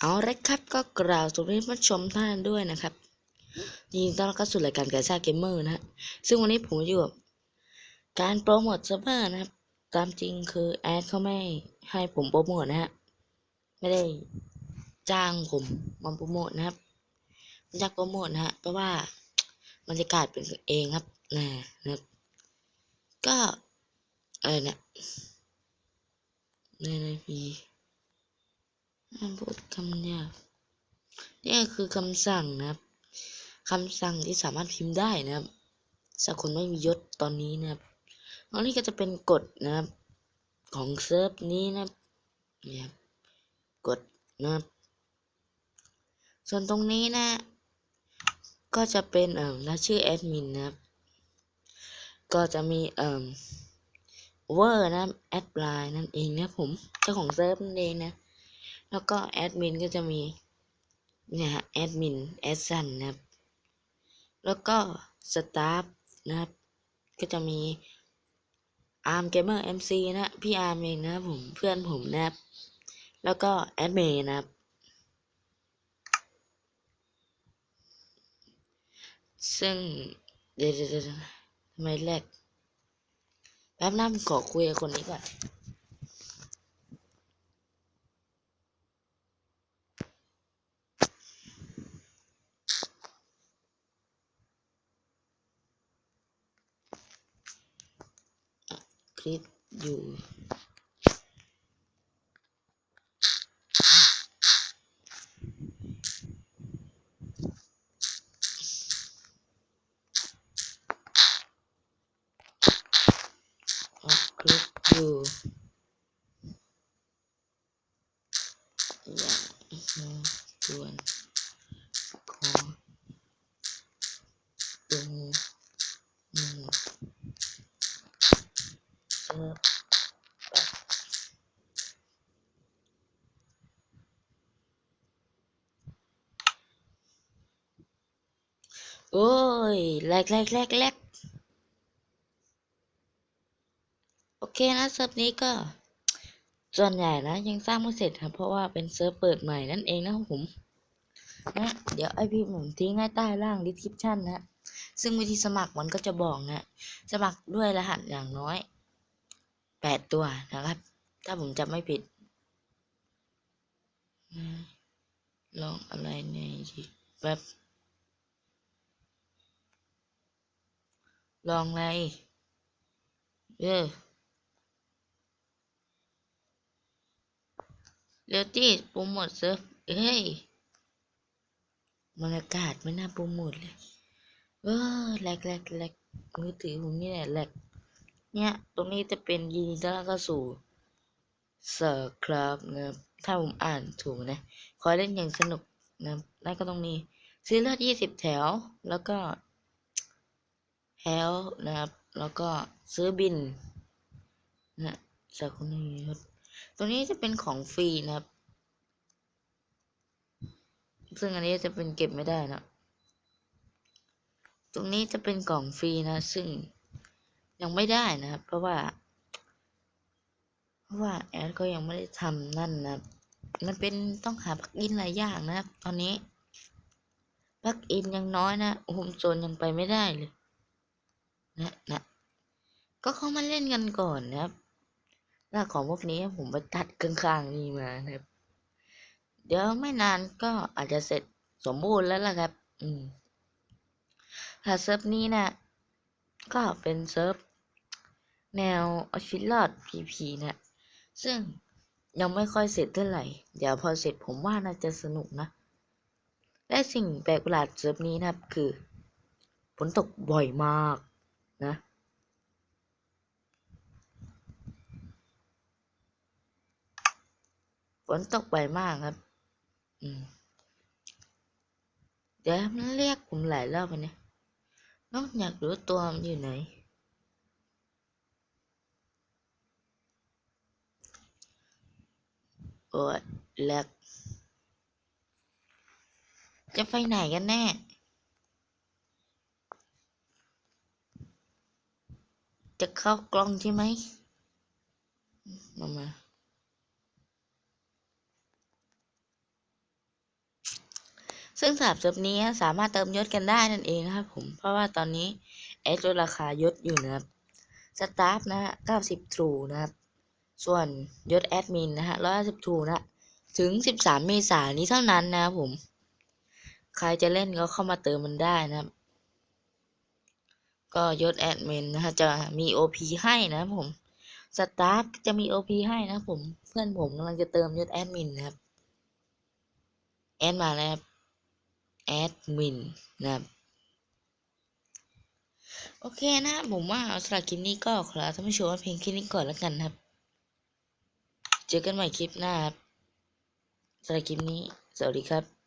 เอาละครับก็กล่าวสวัสดีผู้ชมท่านด้วยนะครับยินดีต้อนรับเข้าสู่รายการกาชาเกมเมอร์นะฮะซึ่งวันนี้ผมอยู่กับการโปรโมทเซิร์ฟเวอร์นะครับ ตามจริงคือแอดเขาไม่ให้ผมโปรโมทนะฮะไม่ได้จ้างผมมาโปรโมทนะครับไม่อยากโปรโมทนะฮะเพราะว่าบรรยากาศเป็นกันเองครับนะนะครับ ก็เอะไรเนี่ยในในพี ห้ามพูดคำหยาบนี่คือคำสั่งนะครับคำสั่งที่สามารถพิมพ์ได้นะครับสักคนไม่มียศตอนนี้นะครับอันนี้ก็จะเป็นกฎนะครับ ของเซิร์ฟนี้นะครับนี่ครับกฎนะครับ ส่วนตรงนี้นะ ก็จะเป็นเอ่อรายชื่อแอดมินนะครับ ก็จะมีเอ่อเวอร์นะแอดไลน์นั่นเองนะผมเจ้าของเซิร์ฟนั่นเองนะ แล้วก็แอดมินก็จะมีเนี่ยฮะแอดมินแอดซันนะครับแล้วก็สตาฟนะครับก็จะมีอาร์มเกมเมอร์เอ็มซีนะพี่อาร์มเองนะครับผมเพื่อนผมนะครับ แล้วก็แอดเมย์นะครับซึ่งเดี๋ยวทำไมแรกแป๊บน้าผมขอคุยกับคนนี้ก่อน คลิปอยู่อัดคลิปอยู่อย่ามาด่วนขอดูหมดเซิร์ฟแป๊บโอ้ ยแลกแลกแลกแลกโอเคนะเซิร์ฟนี้ก็ส่วนใหญ่นะยังสร้างไม่เสร็จครับเพราะว่าเป็นเซิร์ฟเปิดใหม่นั่นเองนะครับผมนะเดี๋ยวไอพี่ผมทิ้งให้ใต้ล่างดีสคริปชันนะซึ่งวิธีสมัครมันก็จะบอกนะ สมัครด้วยรหัสอย่างน้อยแปดตัวนะครับ ถ้าผมจำไม่ผิดลองอะไรในแบบ ลองไรเออเร็วที่โปรโมทเซิร์ฟเอ้ยบรรยากาศไม่น่าโปรโมทเลยเออแหลกแหลกแหลกมือถือผมนี่แหละแหลกเนี่ยตรงนี้จะเป็นยินดีต้อนรับเข้าสู่เซิร์ฟครับนะถ้าผมอ่านถูกนะขอเล่นอย่างสนุกนะครับนั่นก็ต้องมีซื้อเลือดยี่สิบแถว แล้วก็ แฮลนะครับ แล้วก็ซื้อบินนะจากคนนี้ครับตัวนี้จะเป็นของฟรีนะครับ ซึ่งอันนี้จะเป็นเก็บไม่ได้นะ ตรงนี้จะเป็นกล่องฟรีนะ ซึ่งยังไม่ได้นะครับ เพราะว่า เพราะว่าแอดก็ยังไม่ได้ทำนั่นนะมันเป็นต้องหาปลั๊กอินหลายอย่างนะครับ ตอนนี้ปลั๊กอินยังน้อยนะโฮมโซนยังไปไม่ได้เลย นะนะก็เข้ามาเล่นกันก่อนนะครับหน้าของพวกนี้ผมไปตัดข้างๆนี่มานะครับ เดี๋ยวไม่นานก็อาจจะเสร็จสมบูรณ์แล้วล่ะครับ อืมถ้าเซิร์ฟนี้นะก็เป็นเซิร์ฟแนวอาชีวิตรอด PP นะซึ่งยังไม่ค่อยเสร็จเท่าไหร่ เดี๋ยวพอเสร็จผมว่าน่าจะสนุกนะ และสิ่งแปลกประหลาดเซิร์ฟนี้นะครับคือฝนตกบ่อยมาก นะฝนตกบ่อยมากครับ อืม เดี๋ยวมันเรียกผมหลายรอบไปเนี่ยน้องอยากรู้ตัวมันอยู่ไหน โอ้ยแลกจะไปไหนกันแน่ จะเข้ากล้องใช่ไหมมามาซึ่งสำหรับเซิร์ฟนี้สามารถเติมยศกันได้นั่นเองนะครับผม เพราะว่าตอนนี้แอดลดราคายศอยู่นะครับ สตาฟนะฮะ90 True นะครับ ส่วนยศแอดมินนะฮะ150 True นะ ถึง13เมษายนนี้เท่านั้นนะครับผม ใครจะเล่นก็เข้ามาเติมมันได้นะครับ ก็ยศแอดมินนะฮะจะมี OP ให้นะผมสตาฟจะมี OP ให้นะผมเพื่อนผมกำลังจะเติมยศแอดมินนะครับแอดมาแล้วครับแอดมินนะครับโอเคนะผมว่าสำหรับคลิปนี้ก็ขอลาท่านผู้ชมไว้เพียงแค่นี้ก่อนแล้วกันครับ เจอกันใหม่คลิปหน้าครับสำหรับคลิปนี้ สวัสดีครับ